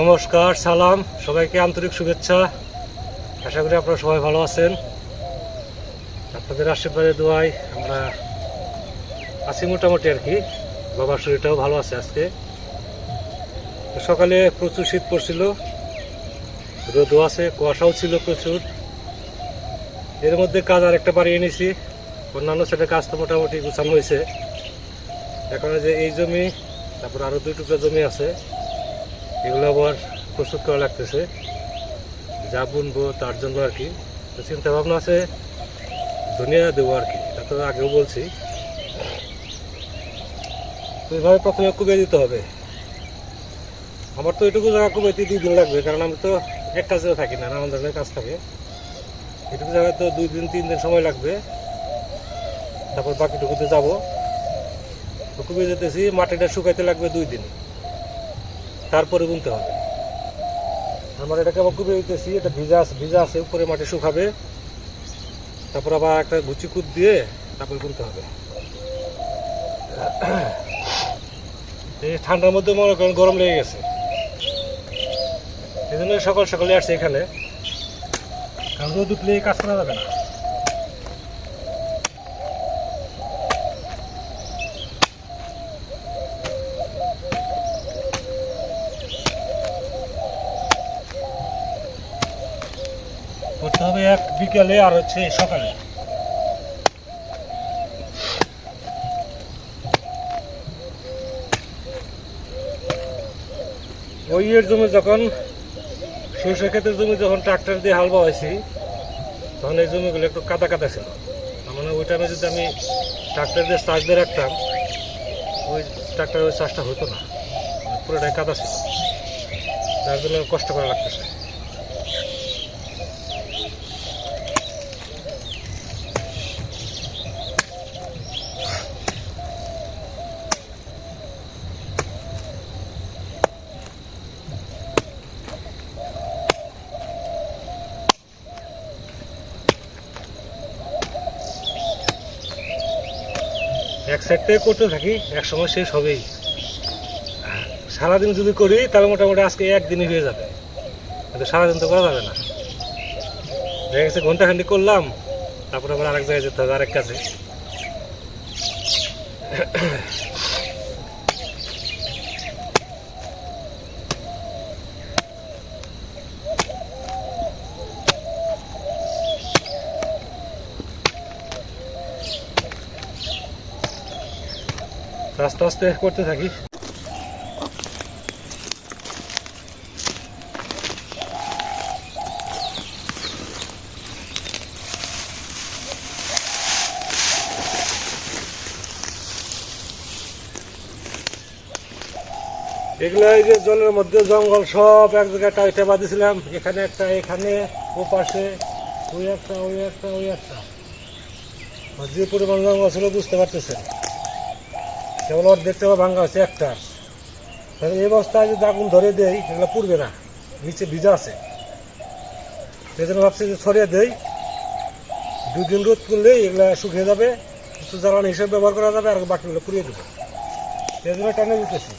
নমস্কার, সালাম, সবাইকে আন্তরিক শুভেচ্ছা। আশা করি আপনারা সবাই ভালো আছেন। আপনাদের আশীর্বাদে দোয়াই আমরা আছি মোটামুটি আর কি। বাবার শরীরটাও ভালো আছে আজকে। সকালে প্রচুর শীত পড়ছিল। রোদও আছে, কুয়াশাও ছিল প্রচুর। এর মধ্যে কাজ আর একটা বাড়ি এনেছি। অন্যান্য সেটা কাজ তো মোটামুটি গুছানো হয়েছে। এখন যে এই জমি, তারপর আরও দুই টুকরা জমি আছে। এগুলো আবার প্রস্তুত করা লাগতেছে। যা বুনবো, তার জন্য আর কি। তো চিন্তা ভাবনা আছে ধনিয়া দেবো আর কি, এটা তো আগেও বলছি। এইভাবে প্রথমে কুবে দিতে হবে। আমার তো এটুকু জায়গা কুবেতে দুই দিন লাগবে, কারণ আমি তো এক কাজেও থাকি না, নানান ধরনের কাজ থাকে। এটুকু জায়গায় তো দুই দিন, তিন দিন সময় লাগবে। তারপর বাকিটুকুতে যাব। তো কুবে যেতেছি মাটিটা শুকাইতে লাগবে দুই দিন। তারপরে বুনতে হবে। আমার এটাকে আবার কুবে দিতেছি, এটা ভিজা ভিজা আছে, উপরে মাটি শুকাবে। তারপর আবার একটা গুচি কুদ দিয়ে তারপরে বুনতে হবে। এই ঠান্ডার মধ্যে মনে করেন গরম লেগে গেছে। এই জন্য সকাল সকালে আসছে এখানে। কারণ রোদ উঠলে কাজ করা যাবে না করতে হবে এক বিকেলে আর হচ্ছে সকালে। ওই ইয়ের জমি যখন সরষে ক্ষেতের জমি যখন ট্রাক্টর দিয়ে হাল বাওয়াইছি, তখন এই জমিগুলো একটু কাদা কাদা ছিল। তার মানে ওই টাইমে যদি আমি ট্রাক্টর দিয়ে চাষ দিয়ে রাখতাম, ওই ট্রাক্টর ওই চাষটা হতো না। মানে পুরোটাই কাদা ছিল। যার জন্য কষ্ট করা লাগতেছে। এক করতে থাকি, এক সময় শেষ হবেই। সারাদিন যদি করি, তাহলে মোটামুটি আজকে একদিনই হয়ে যাবে। কিন্তু সারাদিন তো করা যাবে না। দেখা গেছে ঘণ্টা খান্ডি করলাম, তারপরে আবার আরেক জায়গায় যেতে হবে, আরেক কাজে। আস্তে আস্তে করতে থাকি এগুলো এই যে জলের মধ্যে জঙ্গল সব এক জায়গায় টাইটে বাঁধিয়েছিলাম এখানে একটা, এখানে, ও পাশে, ওই একটা ওই একটা ওই একটা। যে পরিমাণ জঙ্গল ছিল বুঝতে পারতেছেন। ওর দেখতে পাবো ভাঙ্গা আছে একটা। তাহলে এই অবস্থায় যদি আগুন ধরে দেই এগুলো পুড়বে না। নিচে ভিজা আছে। সেই জন্য ভাবছি যে ছড়িয়ে দেই। দুই দিন রোদ করলে এগুলো শুকিয়ে যাবে, কিছু জ্বালানি হিসেবে ব্যবহার করা যাবে, আর বাকিগুলো পুড়িয়ে দেবে। সেই জন্য টানে দিতেছি।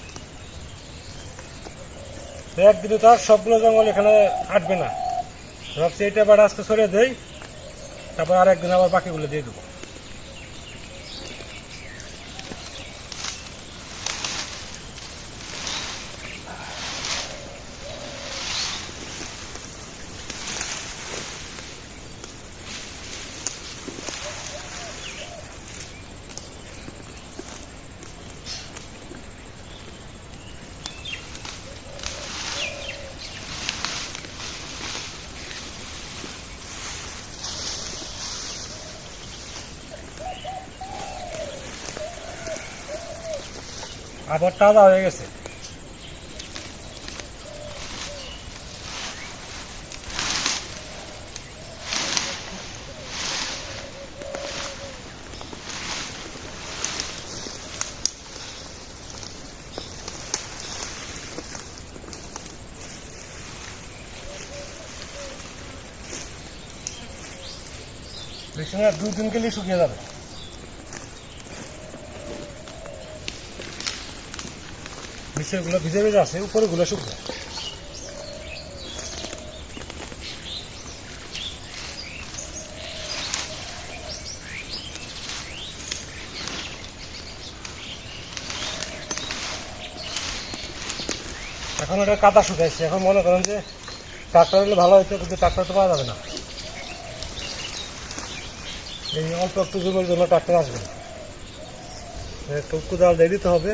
একদিনে তো আর সবগুলো জঙ্গল এখানে আটবে না। ভাবছি এটা এবার আজকে ছড়িয়ে দেই, তারপর আর একদিন আবার বাকিগুলো দিয়ে দেবো। আবার তাজা হয়ে গেছে। বেশি না দুই দিন গেলেই শুকিয়ে যাবে। ভিজে ভিজে শুকনো। এখন ওটা কাদা শুকাইছে, এখন মনে করেন যে ট্রাক্টর হলে ভালো হয়েছে কিন্তু ট্রাক্টর তো পাওয়া যাবে না। এই অল্প একটু জমির জন্য ট্রাক্টর আসবে একটু কুদাল দিয়ে দিতে হবে।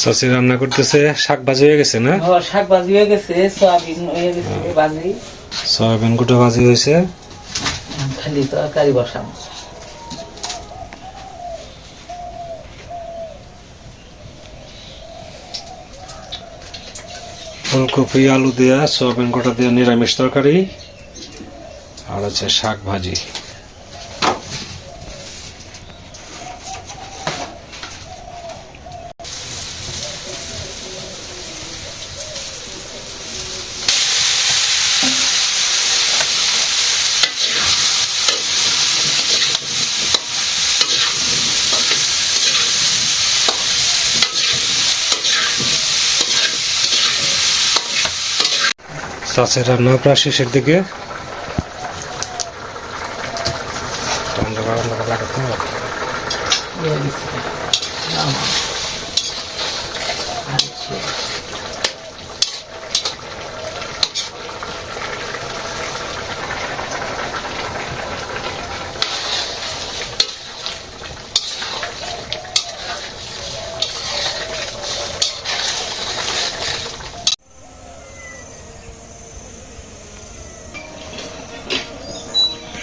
সসি রান্না করতেছে শাক ভাজি হয়ে গেছে না? শাক ভাজি হয়ে গেছে সয়াবিন হয়ে গেছে ভাজি। সয়াবিন ভাজি হয়েছে। খালি তরকারি বসাম। ফুলকপি আলু দেয়া সয়াবিন গোটা দেওয়া নিরামিষ তরকারি। আর আছে শাক ভাজি। চাষের রান্না প্রায় শেষের দিকে। অন্ধকার অন্ধকার লাগে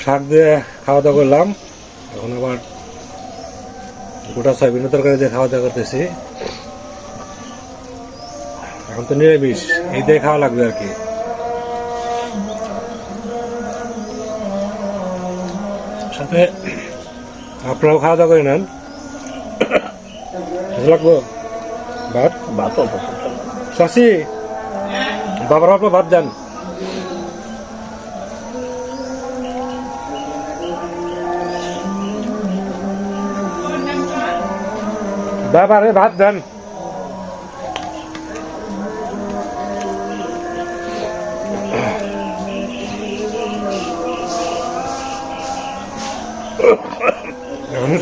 শাক দিয়ে খাওয়া দাওয়া করলাম। এখন আবার গোটা সয়াবিনের তরকারি দিয়ে খাওয়া দাওয়া করতেছি। এখন তো নিরামিষ এই দিয়ে খাওয়া লাগবে আর কি। সাথে আপনারাও খাওয়া দাওয়া করে নেন। লাগবো? ভাত? ভাত চাষি বাবার অল্প ভাত দেন। বাবারে ভাত দেন।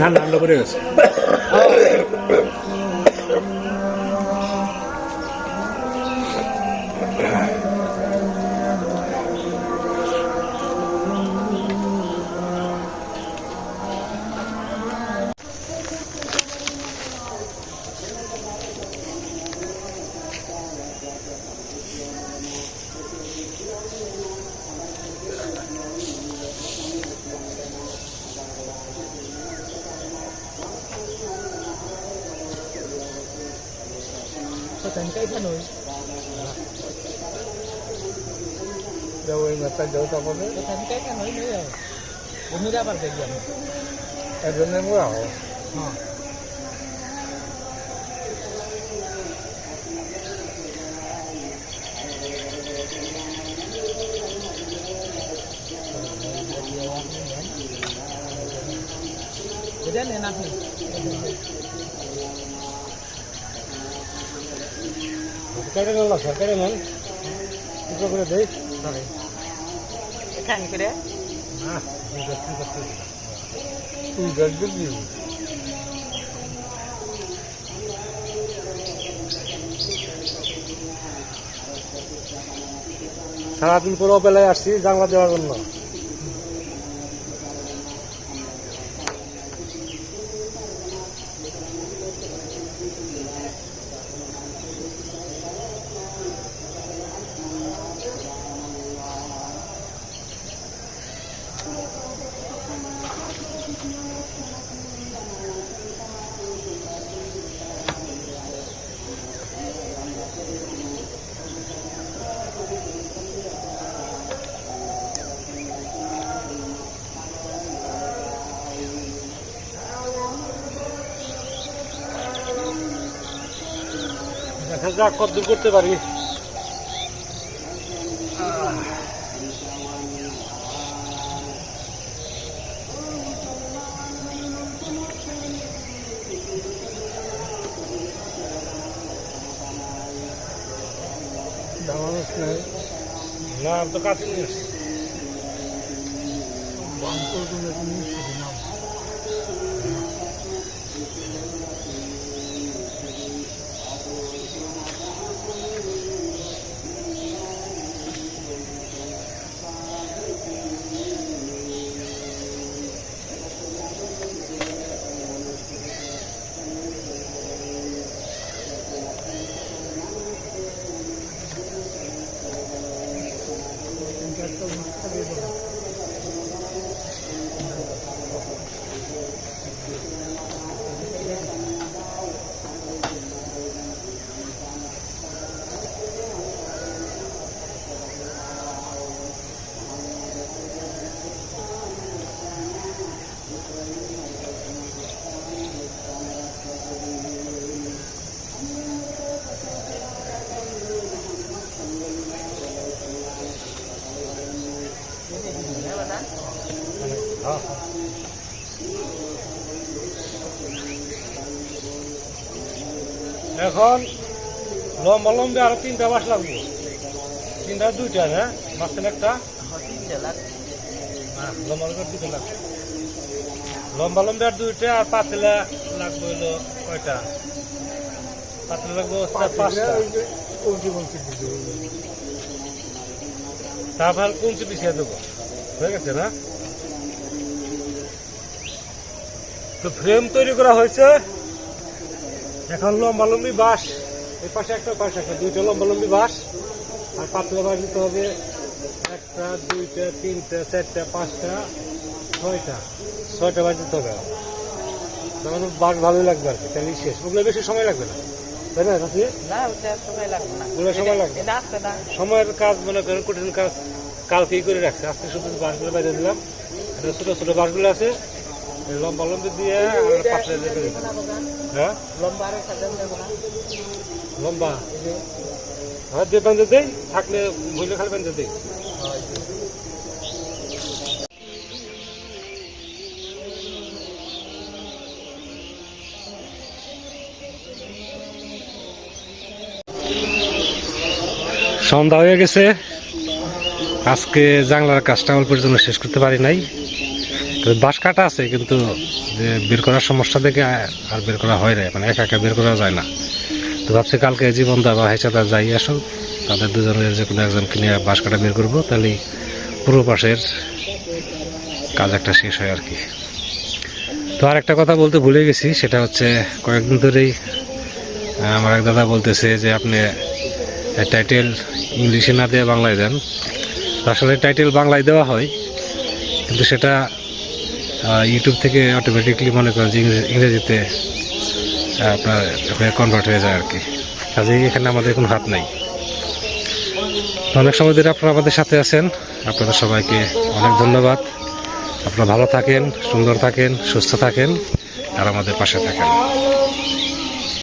ঠান্ডা ঠান্ডা পড়ে গেছে। potenteipanoi. Jau ingatan jauh sama ni. Potenteipanoi ni ya. Bumi dapat kerja. Ada yang wow. Ha. Hujan enak nih. দুটো করে করে? তুই দেখবি সারাদিন পর বেলায় আসছি জানলা দেওয়ার জন্য। দেখা যাক কতদূর করতে পারি। না তো কাছে নিয়ে আসছি। এখন লম্বা লম্বা আরও তিনটা বাস লাগবে। তিনটা দুইটা হ্যাঁ? মাঝখানে একটা। লাখ না লম্বা লম্বা দুইটা লাগবে। লম্বা লম্বা আর দুইটা আর পাতলা লাগবে হলো কয়টা? পাতলা লাগবে পাঁচটা। তারপর কোনচি পিছিয়ে দেবো। হয়ে গেছে না? তো ফ্রেম তৈরি করা হয়েছে। এখন লম্বা লম্বি বাঁশ। এই পাশে একটা পাশে একটা দুইটা লম্বা লম্বি বাঁশ। আর পাতলা বাঁশ দিতে হবে একটা দুইটা তিনটা চারটা পাঁচটা ছয়টা। ছয়টা বাঁশ দিতে হবে। তখন বাঁশ ভালোই লাগবে আর কি তাহলে শেষ। ওগুলো বেশি সময় লাগবে না। তাই না কাছে না ওটা সময় লাগবে না। ওগুলো সময় লাগবে। না। সময়ের কাজ মনে করেন কঠিন কাজ কালকেই করে রাখছে। আজকে শুধু বাঁশগুলো বাইরে দিলাম। এটা ছোটো ছোটো বাঁশগুলো আছে। লম্বা লম্বি দিয়ে আর পাতলা হ্যাঁ? লম্বা আরও লম্বা। হ্যাঁ দিয়ে বেঁধে দেই থাকলে ভুলে খালি বেঁধে দেই। সন্ধ্যা হয়ে গেছে। আজকে জানলার কাজটা অল্প জন্য শেষ করতে পারি নাই। তবে বাঁশ কাটা আছে, কিন্তু যে বের করার সমস্যা দেখে আর বের করা হয় না মানে একা একা বের করা যায় না। তো ভাবছি কালকে জীবনদা বা হেঁচাদা যাই আসুক, তাদের দুজনের যে কোনো একজনকে নিয়ে বাঁশ কাটা বের করব, তাহলেই পূর্ব পাশের কাজ একটা শেষ হয় আর কি। তো আর একটা কথা বলতে ভুলে গেছি, সেটা হচ্ছে কয়েকদিন ধরেই আমার এক দাদা বলতেছে যে আপনি টাইটেল ইংলিশে না দিয়ে বাংলায় দেন। আসলে টাইটেল বাংলায় দেওয়া হয়, কিন্তু সেটা ইউটিউব থেকে অটোমেটিকলি মনে করেন যে ইংরেজি- ইংরেজিতে আপনার কনভার্ট হয়ে যায় আর কি। কাজেই এখানে আমাদের কোনো হাত নাই। অনেক সময় ধরে আপনারা আমাদের সাথে আছেন। আপনাদের সবাইকে অনেক ধন্যবাদ। আপনারা ভালো থাকেন, সুন্দর থাকেন, সুস্থ থাকেন, আর আমাদের পাশে থাকেন।